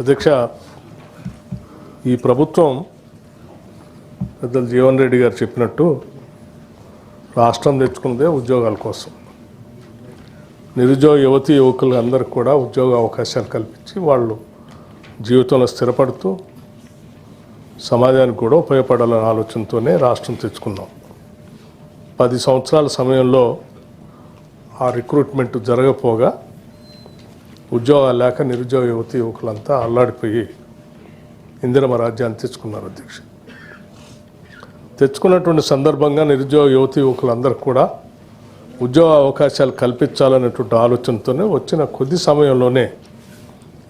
అధ్యక్ష ఈ ప్రభుత్వం పెద్దలు జీవన్ రెడ్డి గారు చెప్పినట్టు రాష్ట్రం తెచ్చుకున్నదే ఉద్యోగాల కోసం. నిరుద్యోగ యువతి యువకులు అందరికి కూడా ఉద్యోగ అవకాశాలు కల్పించి వాళ్ళు జీవితంలో స్థిరపడుతూ సమాజానికి కూడా ఉపయోగపడాలనే ఆలోచనతోనే రాష్ట్రం తెచ్చుకున్నాం. పది సంవత్సరాల సమయంలో ఆ రిక్రూట్మెంట్ జరగపోగా ఉద్యోగాలు లేక నిరుద్యోగ యువతి యువకులంతా అల్లాడిపోయి ఇందిరమ రాజ్యాన్ని తెచ్చుకున్నారు అధ్యక్ష. తెచ్చుకున్నటువంటి సందర్భంగా నిరుద్యోగ యువతి యువకులందరికీ కూడా ఉద్యోగ అవకాశాలు కల్పించాలనేటువంటి ఆలోచనతోనే వచ్చిన కొద్ది సమయంలోనే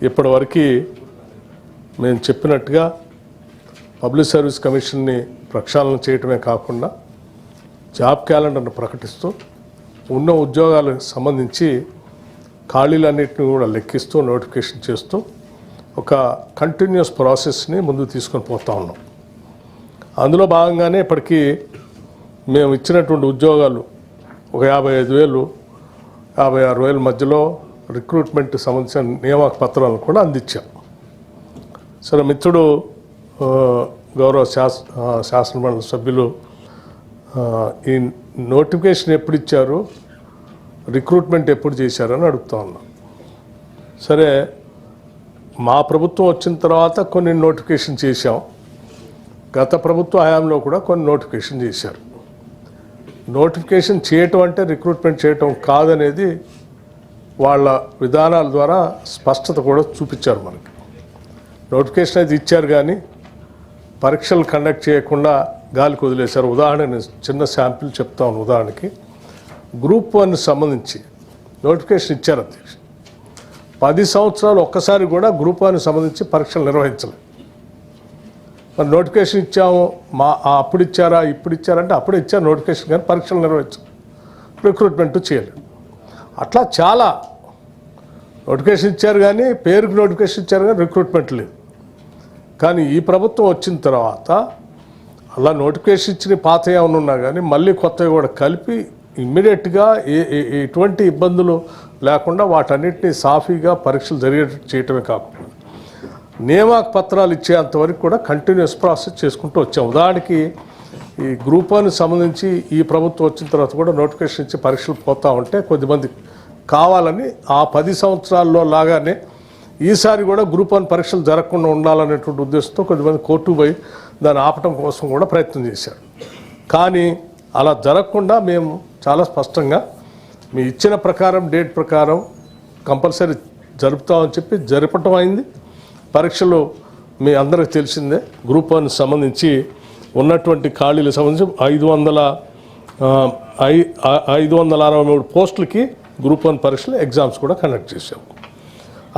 ఇప్పటివరకు మేము చెప్పినట్టుగా పబ్లిక్ సర్వీస్ కమిషన్ని ప్రక్షాళన చేయటమే కాకుండా జాబ్ క్యాలెండర్ను ప్రకటిస్తూ ఉన్న ఉద్యోగాలకు సంబంధించి ఖాళీలన్నింటినీ కూడా లెక్కిస్తూ నోటిఫికేషన్ చేస్తూ ఒక కంటిన్యూస్ ప్రాసెస్ని ముందు తీసుకొని పోతా ఉన్నాం. అందులో భాగంగానే ఇప్పటికీ మేము ఇచ్చినటువంటి ఉద్యోగాలు ఒక యాభై ఐదు వేలు యాభై ఆరు వేల మధ్యలో రిక్రూట్మెంట్ సంబంధించిన నియామక పత్రాలను కూడా అందించాం. సరే మిత్రుడు గౌరవ శాస శాసనమండలి సభ్యులు ఈ నోటిఫికేషన్ ఎప్పుడు ఇచ్చారు? రిక్రూట్మెంట్ ఎప్పుడు చేశారని అడుగుతా ఉన్నాం. సరే మా ప్రభుత్వం వచ్చిన తర్వాత కొన్ని నోటిఫికేషన్ చేశాం. గత ప్రభుత్వ హయాంలో కూడా కొన్ని నోటిఫికేషన్ చేశారు. నోటిఫికేషన్ చేయటం అంటే రిక్రూట్మెంట్ చేయటం కాదనేది వాళ్ళ విధానాల ద్వారా స్పష్టత కూడా చూపించారు మనకి. నోటిఫికేషన్ అయితే ఇచ్చారు కానీ పరీక్షలు కండక్ట్ చేయకుండా గాలికి వదిలేశారు. ఉదాహరణ నేను చిన్న శాంపిల్ చెప్తాను ఉదాహరణకి. గ్రూప్ వన్ సంబంధించి నోటిఫికేషన్ ఇచ్చారు అధ్యక్ష. పది సంవత్సరాలు ఒక్కసారి కూడా గ్రూప్ వన్ సంబంధించి పరీక్షలు నిర్వహించలేదు మరి నోటిఫికేషన్ ఇచ్చాము మా అప్పుడు ఇచ్చారా ఇప్పుడు ఇచ్చారంటే అప్పుడు ఇచ్చారు నోటిఫికేషన్ కానీ పరీక్షలు నిర్వహించలేదు రిక్రూట్మెంట్ చేయలేదు. అట్లా చాలా నోటిఫికేషన్ ఇచ్చారు కానీ పేరుకి నోటిఫికేషన్ ఇచ్చారు కానీ రిక్రూట్మెంట్ లేదు. కానీ ఈ ప్రభుత్వం వచ్చిన తర్వాత అలా నోటిఫికేషన్ ఇచ్చిన పాత ఏమైనా ఉన్నా కానీ మళ్ళీ కొత్తవి కూడా కలిపి ఇమ్మీడియట్గా ఏ ఎటువంటి ఇబ్బందులు లేకుండా వాటన్నిటిని సాఫీగా పరీక్షలు జరిగే చేయటమే కాకుండా నియామక పత్రాలు ఇచ్చేంతవరకు కూడా కంటిన్యూస్ ప్రాసెస్ చేసుకుంటూ వచ్చాం. ఉదాహరణకి ఈ గ్రూప్ వన్ సంబంధించి ఈ ప్రభుత్వం వచ్చిన తర్వాత కూడా నోటిఫికేషన్ ఇచ్చి పరీక్షలు పోతా ఉంటే కొద్దిమంది కావాలని ఆ పది సంవత్సరాల్లో లాగానే ఈసారి కూడా గ్రూప్ వన్ పరీక్షలు జరగకుండా ఉండాలనేటువంటి ఉద్దేశంతో కొద్దిమంది కోర్టు పోయి దాన్ని ఆపటం కోసం కూడా ప్రయత్నం చేశారు. కానీ అలా జరగకుండా మేము చాలా స్పష్టంగా మీ ఇచ్చిన ప్రకారం డేట్ ప్రకారం కంపల్సరీ జరుపుతామని చెప్పి జరపటం అయింది. పరీక్షలు మీ అందరికి తెలిసిందే గ్రూప్ వన్ సంబంధించి ఉన్నటువంటి ఖాళీలకు సంబంధించి ఐదు వందల ఐ ఐదు వందల అరవై మూడు పోస్టులకి గ్రూప్ వన్ పరీక్షలు ఎగ్జామ్స్ కూడా కండక్ట్ చేశాము.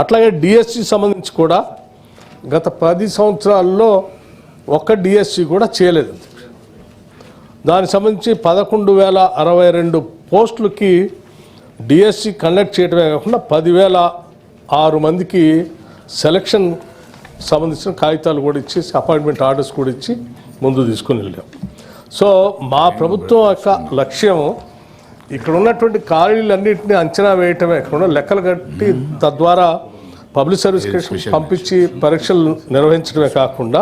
అట్లాగే డిఎస్సి సంబంధించి కూడా గత పది సంవత్సరాల్లో ఒక్క డిఎస్సి కూడా చేయలేదు. దానికి సంబంధించి పదకొండు వేల అరవై రెండు పోస్టులకి డిఎస్సి కండక్ట్ చేయడమే కాకుండా పదివేల ఆరు మందికి సెలక్షన్ సంబంధించిన కాగితాలు కూడా ఇచ్చేసి అపాయింట్మెంట్ ఆర్డర్స్ కూడా ఇచ్చి ముందు తీసుకుని వెళ్ళాం. సో మా ప్రభుత్వం యొక్క లక్ష్యం ఇక్కడ ఉన్నటువంటి ఖాళీలన్నింటినీ అంచనా వేయటమే కాకుండా లెక్కలు కట్టి తద్వారా పబ్లిక్ సర్వీస్ కమిషన్ పంపించి పరీక్షలు నిర్వహించడమే కాకుండా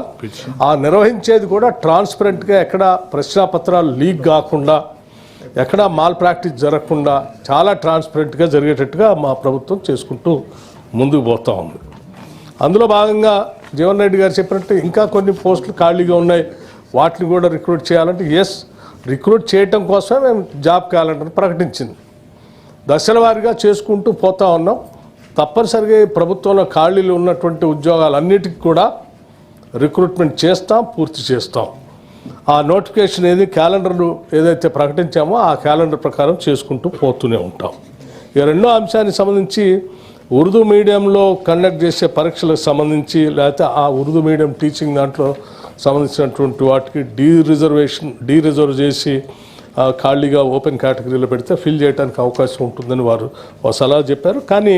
ఆ నిర్వహించేది కూడా ట్రాన్స్పరెంట్గా ఎక్కడ ప్రశ్నాపత్రాలు లీక్ కాకుండా ఎక్కడ మాల్ ప్రాక్టీస్ జరగకుండా చాలా ట్రాన్స్పరెంట్గా జరిగేటట్టుగా మా ప్రభుత్వం చేసుకుంటూ ముందుకు పోతా ఉంది. అందులో భాగంగా జీవన్ రెడ్డి గారు చెప్పినట్టు ఇంకా కొన్ని పోస్టులు ఖాళీగా ఉన్నాయి. వాటిని కూడా రిక్రూట్ చేయాలంటే ఎస్ రిక్రూట్ చేయటం కోసమే మేము జాబ్ క్యాలెండర్ ప్రకటించింది. దశల వారీగా చేసుకుంటూ పోతా ఉన్నాం. తప్పనిసరిగా ఈ ప్రభుత్వంలో ఖాళీలు ఉన్నటువంటి ఉద్యోగాలన్నిటికీ కూడా రిక్రూట్మెంట్ చేస్తాం పూర్తి చేస్తాం. ఆ నోటిఫికేషన్ ఏది క్యాలెండర్ను ఏదైతే ప్రకటించామో ఆ క్యాలెండర్ ప్రకారం చేసుకుంటూ పోతూనే ఉంటాం. ఇక రెండో అంశానికి సంబంధించి ఉర్దూ మీడియంలో కండక్ట్ చేసే పరీక్షలకు సంబంధించి లేకపోతే ఆ ఉర్దూ మీడియం టీచింగ్ దాంట్లో సంబంధించినటువంటి వాటికి డీ రిజర్వేషన్ డీ రిజర్వ్ చేసి ఆ, ఖాళీగా ఓపెన్ కేటగిరీలో పెడితే ఫిల్ చేయడానికి అవకాశం ఉంటుందని వారు ఒక సలహా చెప్పారు. కానీ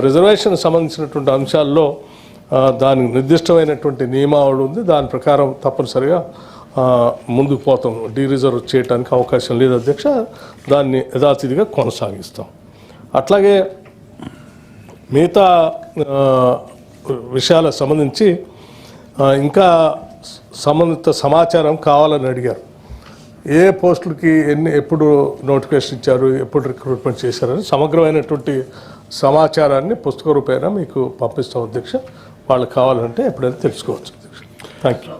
రిజర్వేషన్ సంబంధించినటువంటి అంశాల్లో దానికి నిర్దిష్టమైనటువంటి నియమావళి ఉంది. దాని ప్రకారం తప్పనిసరిగా ముందుకు పోతాం. డీ రిజర్వ్ చేయడానికి అవకాశం లేదు అధ్యక్ష. దాన్ని యథాతిథిగా కొనసాగిస్తాం. అట్లాగే మిగతా విషయాలకు సంబంధించి ఇంకా సంబంధిత సమాచారం కావాలని అడిగారు. ఏ పోస్టులకి ఎన్ని ఎప్పుడు నోటిఫికేషన్ ఇచ్చారు ఎప్పుడు రిక్రూట్మెంట్ చేశారని సమగ్రమైనటువంటి సమాచారాన్ని పుస్తక రూపేణ మీకు పంపిస్తాం అధ్యక్ష. వాళ్ళకి కావాలంటే ఎప్పుడైనా తెలుసుకోవచ్చు అధ్యక్ష. Thank you